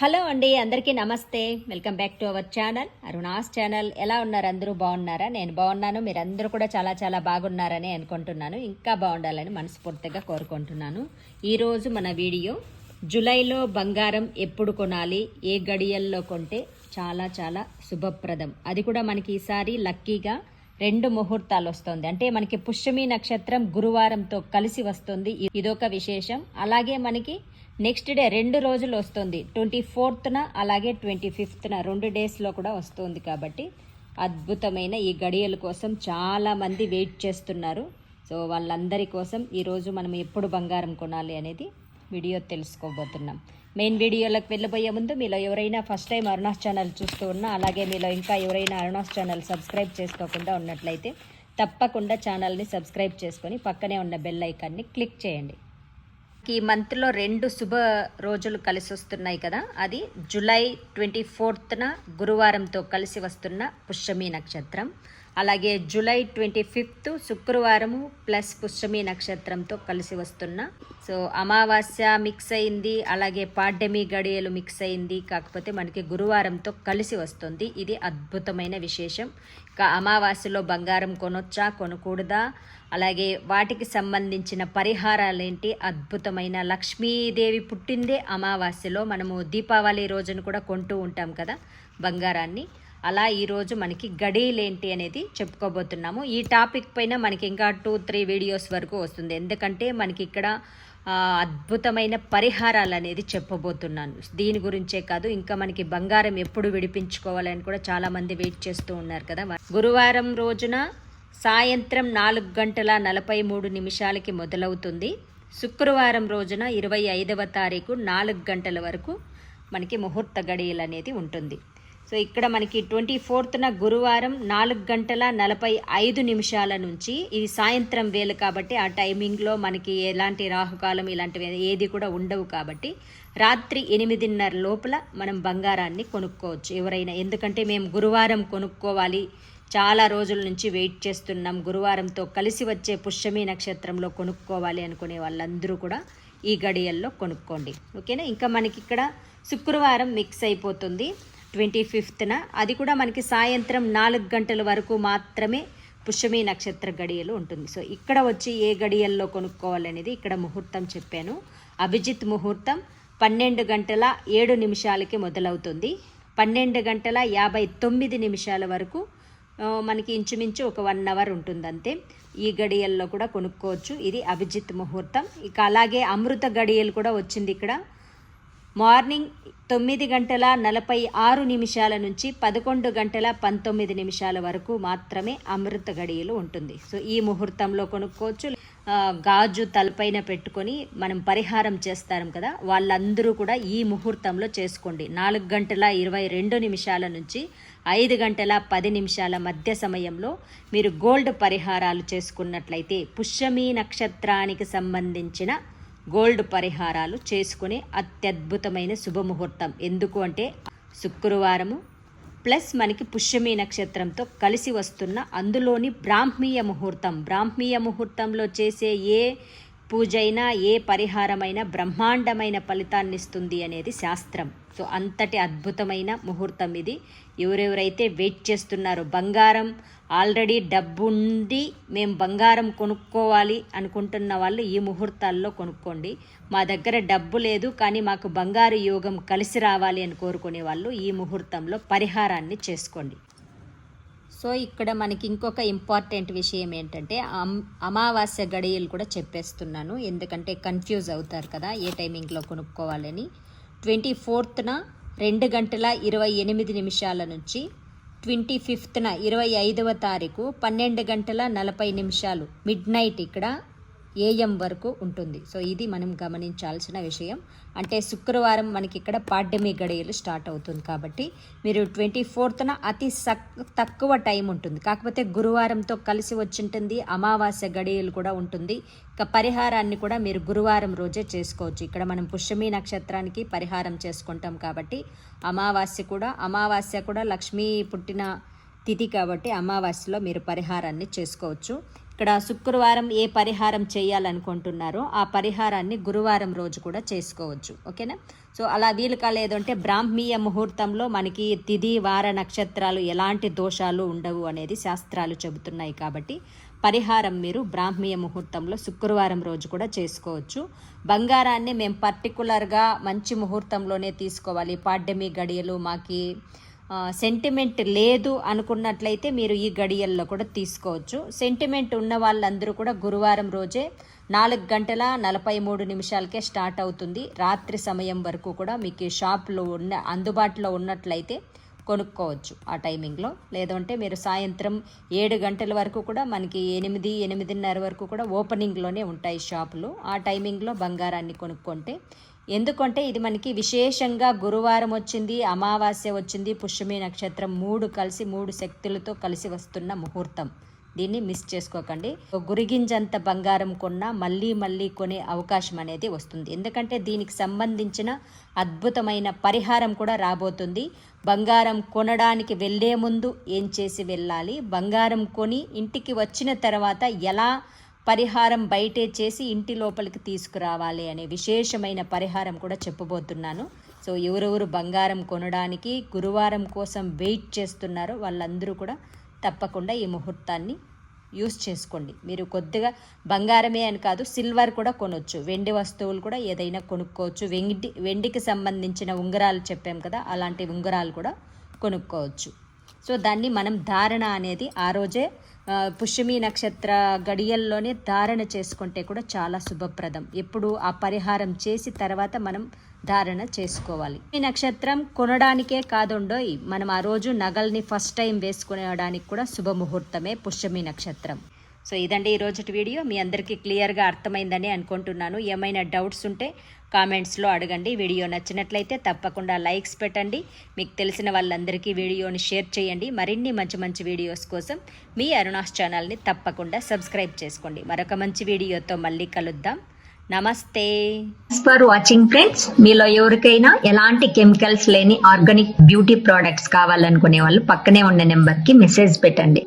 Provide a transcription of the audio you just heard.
Hello అండి అందరికీ నమస్తే. Welcome back to our channel. Aruna's channel. ఎలా ఉన్నారు? అందరూ బాగున్నారా? నేను బాగున్నాను. మీరందరూ కూడా చాలా చాలా బాగున్నారని అనుకుంటున్నాను. ఇంకా బాగుండాలని మనస్ఫూర్తిగా కోరుకుంటున్నాను. ఈరోజు మన వీడియో జూలైలో బంగారం ఎప్పుడు కొనాలి? ఏ గడియల్లో కొంటే చాలా చాలా శుభప్రదం. అది కూడా మనకి ఈసారి లక్కీగా రెండు ముహూర్తాలు వస్తుంది. అంటే మనకి పుష్యమి నక్షత్రం గురువారంతో కలిసి వస్తుంది. ఇదొక విశేషం. అలాగే మనకి నెక్స్ట్ డే రెండు రోజులు వస్తుంది. ట్వంటీ ఫోర్త్న అలాగే ట్వంటీ ఫిఫ్త్న రెండు డేస్లో కూడా వస్తుంది కాబట్టి అద్భుతమైన ఈ గడియల కోసం చాలామంది వెయిట్ చేస్తున్నారు. సో వాళ్ళందరి కోసం ఈరోజు మనం ఎప్పుడు బంగారం కొనాలి అనేది వీడియో తెలుసుకోబోతున్నాం. మెయిన్ వీడియోలకు వెళ్ళబోయే ముందు మీలో ఎవరైనా ఫస్ట్ టైం అరుణాస్ ఛానల్ చూస్తూ ఉన్నా అలాగే మీలో ఇంకా ఎవరైనా అరుణాస్ ఛానల్ సబ్స్క్రైబ్ చేసుకోకుండా ఉన్నట్లయితే తప్పకుండా ఛానల్ని సబ్స్క్రైబ్ చేసుకొని పక్కనే ఉన్న బెల్ ఐకాన్ని క్లిక్ చేయండి. ఈ మంత్లో రెండు శుభ రోజులు కలిసి వస్తున్నాయి కదా. అది జూలై ట్వంటీ ఫోర్త్న గురువారంతో కలిసి వస్తున్న పుష్యమి నక్షత్రం. అలాగే జూలై ట్వంటీ ఫిఫ్త్ శుక్రవారము ప్లస్ పుష్యమి నక్షత్రంతో కలిసి వస్తున్న. సో అమావాస్య మిక్స్ అయింది అలాగే పాడ్యమి గడియలు మిక్స్ అయింది కాకపోతే మనకి గురువారంతో కలిసి వస్తుంది. ఇది అద్భుతమైన విశేషం. ఇంకా అమావాస్యలో బంగారం కొనొచ్చా కొనకూడదా? అలాగే వాటికి సంబంధించిన పరిహారాలేంటి? అద్భుతమైన లక్ష్మీదేవి పుట్టిందే అమావాస్యలో. మనము దీపావళి రోజున కూడా కొంటూ ఉంటాం కదా బంగారాన్ని. అలా ఈరోజు మనకి గడీలేంటి అనేది చెప్పుకోబోతున్నాము. ఈ టాపిక్ పైన మనకి ఇంకా టూ త్రీ వీడియోస్ వరకు వస్తుంది. ఎందుకంటే మనకి ఇక్కడ అద్భుతమైన పరిహారాలు అనేది చెప్పబోతున్నాను. దీని గురించే కాదు ఇంకా మనకి బంగారం ఎప్పుడు విడిపించుకోవాలని కూడా చాలామంది వెయిట్ చేస్తూ ఉన్నారు కదా. గురువారం రోజున సాయంత్రం నాలుగు గంటల నలభై మూడు నిమిషాలకి మొదలవుతుంది. శుక్రవారం రోజున ఇరవై ఐదవ తారీఖు నాలుగు గంటల వరకు మనకి ముహూర్త గడియలు అనేది ఉంటుంది. సో ఇక్కడ మనకి ట్వంటీ ఫోర్త్న గురువారం నాలుగు గంటల నలభై ఐదు నిమిషాల నుంచి ఇది సాయంత్రం వేలు కాబట్టి ఆ టైమింగ్లో మనకి ఎలాంటి రాహుకాలం ఇలాంటివి ఏది కూడా ఉండవు కాబట్టి రాత్రి ఎనిమిదిన్నర లోపల మనం బంగారాన్ని కొనుక్కోవచ్చు ఎవరైనా. ఎందుకంటే మేము గురువారం కొనుక్కోవాలి. చాలా రోజుల నుంచి వెయిట్ చేస్తున్నాం. గురువారంతో కలిసి వచ్చే పుష్యమి నక్షత్రంలో కొనుక్కోవాలి అనుకునే వాళ్ళందరూ కూడా ఈ గడియల్లో కొనుక్కోండి. ఓకేనా? ఇంకా మనకి ఇక్కడ శుక్రవారం మిక్స్ అయిపోతుంది. ట్వంటీ ఫిఫ్త్న. అది కూడా మనకి సాయంత్రం నాలుగు గంటల వరకు మాత్రమే పుష్యమి నక్షత్ర గడియలు ఉంటుంది. సో ఇక్కడ వచ్చి ఏ గడియల్లో కొనుక్కోవాలనేది ఇక్కడ ముహూర్తం చెప్పాను. అభిజిత్ ముహూర్తం పన్నెండు గంటల ఏడు నిమిషాలకి మొదలవుతుంది. పన్నెండు గంటల యాభై తొమ్మిది నిమిషాల వరకు మనకి ఇంచుమించు ఒక వన్ అవర్ ఉంటుంది అంతే ఈ గడియల్లో కూడా కొనుక్కోవచ్చు. ఇది అభిజిత్ ముహూర్తం. ఇక అలాగే అమృత గడియలు కూడా వచ్చింది ఇక్కడ. మార్నింగ్ తొమ్మిది గంటల నలభై ఆరు నిమిషాల నుంచి పదకొండు గంటల పంతొమ్మిది నిమిషాల వరకు మాత్రమే అమృత గడియలు ఉంటుంది. సో ఈ ముహూర్తంలో కొనుక్కోవచ్చు. గాజు తలపైన పెట్టుకొని మనం పరిహారం చేస్తాం కదా వాళ్ళందరూ కూడా ఈ ముహూర్తంలో చేసుకోండి. నాలుగు గంటల ఇరవై రెండు నిమిషాల నుంచి ఐదు గంటల పది నిమిషాల మధ్య సమయంలో మీరు గోల్డ్ పరిహారాలు చేసుకున్నట్లయితే పుష్యమి నక్షత్రానికి సంబంధించిన గోల్డ్ పరిహారాలు చేసుకునే అత్యద్భుతమైన శుభముహూర్తం. ఎందుకు అంటే శుక్రవారము ప్లస్ మనకి పుష్యమి నక్షత్రంతో కలిసి వస్తున్న అందులోని బ్రాహ్మీయ ముహూర్తం. బ్రాహ్మీయ ముహూర్తంలో చేసే ఏ పూజైనా ఏ పరిహారమైనా బ్రహ్మాండమైన ఫలితాన్ని ఇస్తుంది అనేది శాస్త్రం. సో అంతటి అద్భుతమైన ముహూర్తం ఇది. ఎవరెవరైతే వెయిట్ చేస్తున్నారో బంగారం ఆల్రెడీ డబ్బు ఉండి మేము బంగారం కొనుక్కోవాలి అనుకుంటున్న వాళ్ళు ఈ ముహూర్తాల్లో కొనుక్కోండి. మా దగ్గర డబ్బు లేదు కానీ మాకు బంగారు యోగం కలిసి రావాలి అని కోరుకునే వాళ్ళు ఈ ముహూర్తంలో పరిహారాన్ని చేసుకోండి. సో ఇక్కడ మనకి ఇంకొక ఇంపార్టెంట్ విషయం ఏంటంటే అమ్- అమావాస్య గడియలు కూడా చెప్పేస్తున్నాను. ఎందుకంటే కన్ఫ్యూజ్ అవుతారు కదా ఏ టైమింగ్లో కొనుక్కోవాలని. ట్వంటీ ఫోర్త్న రెండు గంటల ఇరవై ఎనిమిది నిమిషాల నుంచి ట్వంటీ ఫిఫ్త్న ఇరవై ఐదవ తారీఖు పన్నెండు గంటల నలభై నిమిషాలు. మిడ్ నైట్ ఇక్కడ ఏఎం వరకు ఉంటుంది. సో ఇది మనం గమనించాల్సిన విషయం. అంటే శుక్రవారం మనకి ఇక్కడ పాడ్యమి గడియలు స్టార్ట్ అవుతుంది కాబట్టి మీరు ట్వంటీ ఫోర్త్న అతి సక్ తక్కువ టైం ఉంటుంది. కాకపోతే గురువారంతో కలిసి వచ్చింటుంది అమావాస్య గడియలు కూడా ఉంటుంది. ఇక పరిహారాన్ని కూడా మీరు గురువారం రోజే చేసుకోవచ్చు. ఇక్కడ మనం పుష్యమి నక్షత్రానికి పరిహారం చేసుకుంటాం కాబట్టి అమావాస్య కూడా అమావాస్య కూడా లక్ష్మీ పుట్టిన తిథి కాబట్టి అమావాస్యలో మీరు పరిహారాన్ని చేసుకోవచ్చు. ఇక్కడ శుక్రవారం ఏ పరిహారం చేయాలనుకుంటున్నారో ఆ పరిహారాన్ని గురువారం రోజు కూడా చేసుకోవచ్చు. ఓకేనా? సో అలా వీలు కాలేదు అంటే బ్రాహ్మీయ ముహూర్తంలో మనకి తిథి వార నక్షత్రాలు ఎలాంటి దోషాలు ఉండవు అనేది శాస్త్రాలు చెబుతున్నాయి కాబట్టి పరిహారం మీరు బ్రాహ్మీయ ముహూర్తంలో శుక్రవారం రోజు కూడా చేసుకోవచ్చు. బంగారాన్ని మేము పర్టికులర్గా మంచి ముహూర్తంలోనే తీసుకోవాలి. పాడ్యమి గడియలు మాకి సెంటిమెంట్ లేదు అనుకున్నట్లయితే మీరు ఈ గడియల్లో కూడా తీసుకోవచ్చు. సెంటిమెంట్ ఉన్న వాళ్ళందరూ కూడా గురువారం రోజే నాలుగు గంటల నలభై మూడు నిమిషాలకే స్టార్ట్ అవుతుంది. రాత్రి సమయం వరకు కూడా మీకు షాప్లో ఉన్న అందుబాటులో ఉన్నట్లయితే కొనుక్కోవచ్చు ఆ టైమింగ్లో. లేదంటే మీరు సాయంత్రం ఏడు గంటల వరకు కూడా మనకి ఎనిమిది ఎనిమిదిన్నర వరకు కూడా ఓపెనింగ్లోనే ఉంటాయి షాపులు. ఆ టైమింగ్లో బంగారాన్ని కొనుక్కుంటే ఎందుకంటే ఇది మనకి విశేషంగా గురువారం వచ్చింది అమావాస్య వచ్చింది పుష్యమి నక్షత్రం మూడు కలిసి మూడు శక్తులతో కలిసి వస్తున్న ముహూర్తం. దీన్ని మిస్ చేసుకోకండి. గురిగింజంత బంగారం కొన్నా మళ్ళీ మళ్ళీ కొనే అవకాశం అనేది వస్తుంది. ఎందుకంటే దీనికి సంబంధించిన అద్భుతమైన పరిహారం కూడా రాబోతుంది. బంగారం కొనడానికి వెళ్ళే ముందు ఏం చేసి వెళ్ళాలి? బంగారం కొని ఇంటికి వచ్చిన తర్వాత ఎలా పరిహారం బయటే చేసి ఇంటి లోపలికి తీసుకురావాలి అనే విశేషమైన పరిహారం కూడా చెప్పబోతున్నాను. సో ఎవరెవరు బంగారం కొనడానికి గురువారం కోసం వెయిట్ చేస్తున్నారో వాళ్ళందరూ కూడా తప్పకుండా ఈ ముహూర్తాన్ని యూస్ చేసుకోండి. మీరు కొద్దిగా బంగారమే అని కాదు సిల్వర్ కూడా కొనవచ్చు వెండి వస్తువులు కూడా ఏదైనా కొనుక్కోవచ్చు. వెండి వెండికి సంబంధించిన ఉంగరాలు చెప్పాం కదా అలాంటి ఉంగరాలు కూడా కొనుక్కోవచ్చు. సో దాన్ని మనం ధారణ అనేది ఆ రోజే పుష్యమి నక్షత్ర గడియల్లోనే ధారణ చేసుకుంటే కూడా చాలా శుభప్రదం. ఎప్పుడు ఆ పరిహారం చేసి తర్వాత మనం ధారణ చేసుకోవాలి. ఈ నక్షత్రం కొనడానికే కాదుండోయ్ మనం ఆ రోజు నగల్ని ఫస్ట్ టైం వేసుకునేడానికి కూడా శుభముహూర్తమే పుష్యమి నక్షత్రం. సో ఇదండి ఈ రోజుటి వీడియో. మీ అందరికీ క్లియర్గా అర్థమైందని అనుకుంటున్నాను. ఏమైనా డౌట్స్ ఉంటే కామెంట్స్లో అడగండి. వీడియో నచ్చినట్లయితే తప్పకుండా లైక్స్ పెట్టండి. మీకు తెలిసిన వాళ్ళందరికీ వీడియోని షేర్ చేయండి. మరిన్ని మంచి మంచి వీడియోస్ కోసం మీ అరుణాస్ ఛానల్ని తప్పకుండా సబ్స్క్రైబ్ చేసుకోండి. మరొక మంచి వీడియోతో మళ్ళీ కలుద్దాం. నమస్తే. ఫర్ వాచింగ్ ఫ్రెండ్స్ మీలో ఎవరికైనా ఎలాంటి కెమికల్స్ లేని ఆర్గానిక్ బ్యూటీ ప్రోడక్ట్స్ కావాలనుకునే వాళ్ళు పక్కనే ఉన్న నెంబర్కి మెసేజ్ పెట్టండి.